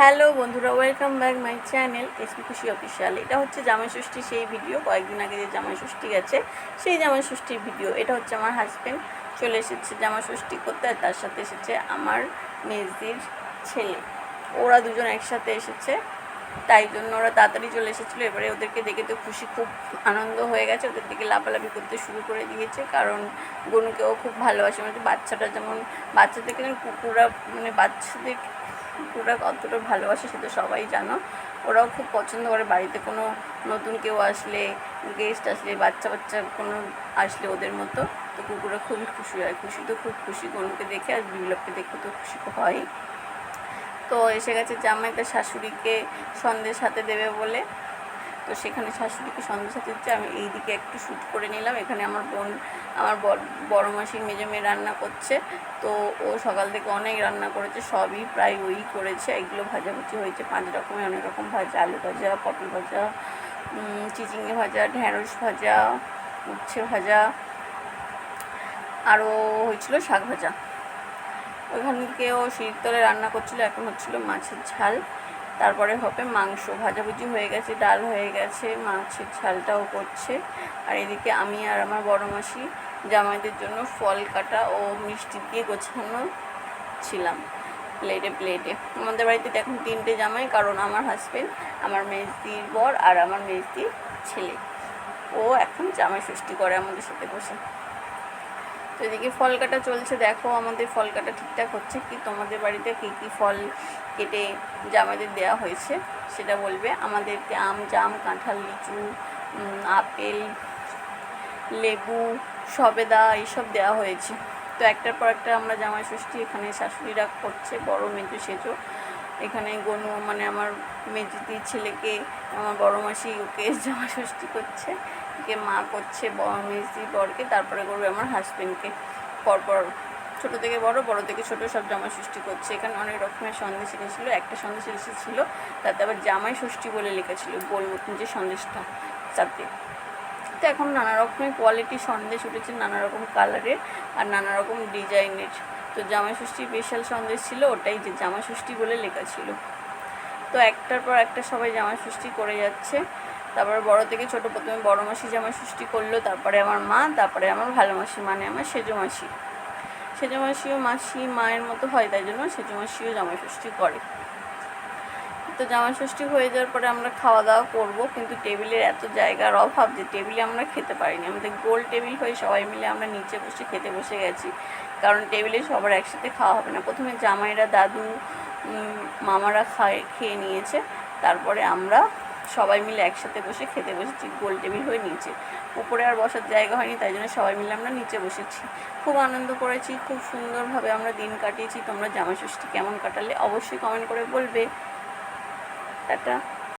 Hello বন্ধুরা, welcome back my channel SP Khushi official. এটা হচ্ছে জামাই ষষ্ঠী সেই ভিডিও। কয়েকদিন আগে যে জামাই ষষ্ঠী গেছে, সেই জামাই ষষ্ঠীর ভিডিও। এটা হচ্ছে আমার হাজব্যান্ড চলে এসেছে জামাই ষষ্ঠী করতে, আর তার সাথে এসেছে আমার মেজদির ছেলে। ওরা দুজন একসাথে এসেছে, তাই জন্য ওরা তাড়াতাড়ি চলে এসেছিল। এবারে ওদেরকে দেখে তো খুশি, খুব আনন্দ হয়ে গেছে। ওদের দিকে লাফালাফি করতে শুরু করে দিয়েছে, কারণ গনুকেও খুব ভালোবাসে। মানে বাচ্চাটা যেমন বাচ্চাদেরকে কুকুররা মানে বাচ্চাদের কুকুররা কতটা ভালোবাসে সেটা সবাই জানো। ওরাও খুব পছন্দ করে বাড়িতে কোনো নতুন কেউ আসলে গেস্ট আসলে, বাচ্চা বাচ্চা কোনো আসলে ওদের মতো। তো কুকুররা খুবই খুশি হয়। খুশি তো খুব খুশি, গনুকে দেখে আর বিপ্লবকে দেখে তো খুশি হয় তো এসে গেছে জামাই তার শাশুড়িকে সন্দেশ সাথে দেবে বলে। তো সেখানে শাশুড়িকে সন্দেশ হাতে দিচ্ছে, আমি এই দিকে একটু শ্যুট করে নিলাম। এখানে আমার বোন, আমার বড়- মাসির মেজে মেয়ে রান্না করছে। তো ও সকাল থেকে অনেক রান্না করেছে, সবই প্রায় ওই করেছে। এগুলো ভাজাভুজি হয়েছে, পাঁচ রকমের অনেক রকম ভাজা, আলু ভাজা, পটল ভাজা চিচিঙ্গে ভাজা ঢ্যাঁড়স ভাজা, উচ্ছে ভাজা, আরও হয়েছিল শাক ভাজা। ওইখান থেকেও শীতলে রান্না করছিল, এখন হচ্ছিল মাছের ঝাল। তারপরে হবে মাংস, ভাজাভুজি হয়ে গেছে, ডাল হয়ে গেছে, মাছের ঝালটাও করছে। আর এদিকে আমি আর আমার বড় মাসি জামাইদের জন্য ফল কাটা ও মিষ্টি দিয়ে গোছানো ছিলাম প্লেটে প্লেটে আমাদের বাড়িতে এখন তিনটে জামাই, কারণ আমার হাজবেন্ড আমার মেজদির বর আর আমার মেজদির ছেলে। ও এখন জামাই ষষ্ঠী করে আমাদের সাথে বসে। তো এদিকে ফল কাটা চলছে, দেখো আমাদের ফল কাটা ঠিকঠাক হচ্ছে কি? তোমাদের বাড়িতে কী কী ফল কেটে জামাইদের দেওয়া হয়েছে সেটা বলবে। আমাদেরকে আম, জাম, কাঁঠাল, লিচু আপেল, লেবু, সবেদা এইসব দেওয়া হয়েছে। তো একটার পর একটা আমরা জামাই ষষ্ঠী এখানে শাশুড়িরা করছে, বড় মেজো সেজো। এখানে গনু মানে আমার মেজদির ছেলেকে, আমার বড় মাসি ওকে জামা ষষ্ঠী করছে, ওকে মা করছে মেজদি বরকে, তারপরে করবে আমার হাজবেন্ডকে পরপর ছোটো থেকে বড় বড় থেকে ছোট সব জামা ষষ্ঠী করছে। এখানে অনেক রকমের সন্দেশ এসেছিল একটা সন্দেশ এসেছিল, তাতে আবার জামাই ষষ্ঠী বলে লেখা ছিল গোল যে সন্দেশটা, তাতে। তো এখন নানা রকমের কোয়ালিটি সন্দেশ উঠেছে, নানা রকম কালারের আর নানা রকম ডিজাইনের তো জামা ষষ্ঠী স্পেশাল সন্দেশ ছিল, ওটাই যে জামাষষ্ঠী বলে লেখা ছিল। তো একটার পর একটা সবাই জামা ষষ্ঠী করে যাচ্ছে। তারপরে বড় থেকে ছোট প্রথমে বড় মাসি জামা ষষ্ঠী করল, তারপরে আমার মা, তারপরে আমার ভালো মাসি মানে আমার সেজো মাসি। সেজো মাসিও মাসি মায়ের মতো হয়, তাই জন্য সেজো মাসিও জামা ষষ্ঠী করে। তো জামাই ষষ্ঠী হয়ে যাওয়ার পরে আমরা খাওয়া দাওয়া করব, কিন্তু টেবিলের এত জায়গার অভাব যে টেবিলে আমরা খেতে পারিনি। আমাদের গোল টেবিল হয়ে সবাই মিলে আমরা নিচে বসে খেতে বসে গেছি, কারণ টেবিলে সবার একসাথে খাওয়া হবে না। প্রথমে জামাইরা দাদু মামারা খায়, খেয়ে নিয়েছে, তারপরে আমরা সবাই মিলে একসাথে বসে খেতে বসেছি, গোল টেবিল হয়ে নিচে। উপরে আর বসার জায়গা হয়নি, তাই জন্য সবাই মিলে আমরা নিচে বসেছি। খুব আনন্দ করেছি, খুব সুন্দরভাবে আমরা দিন কাটিয়েছি। তোমরা জামাই ষষ্ঠী কেমন কাটালে অবশ্যই কমেন্ট করে বলবে। টাটা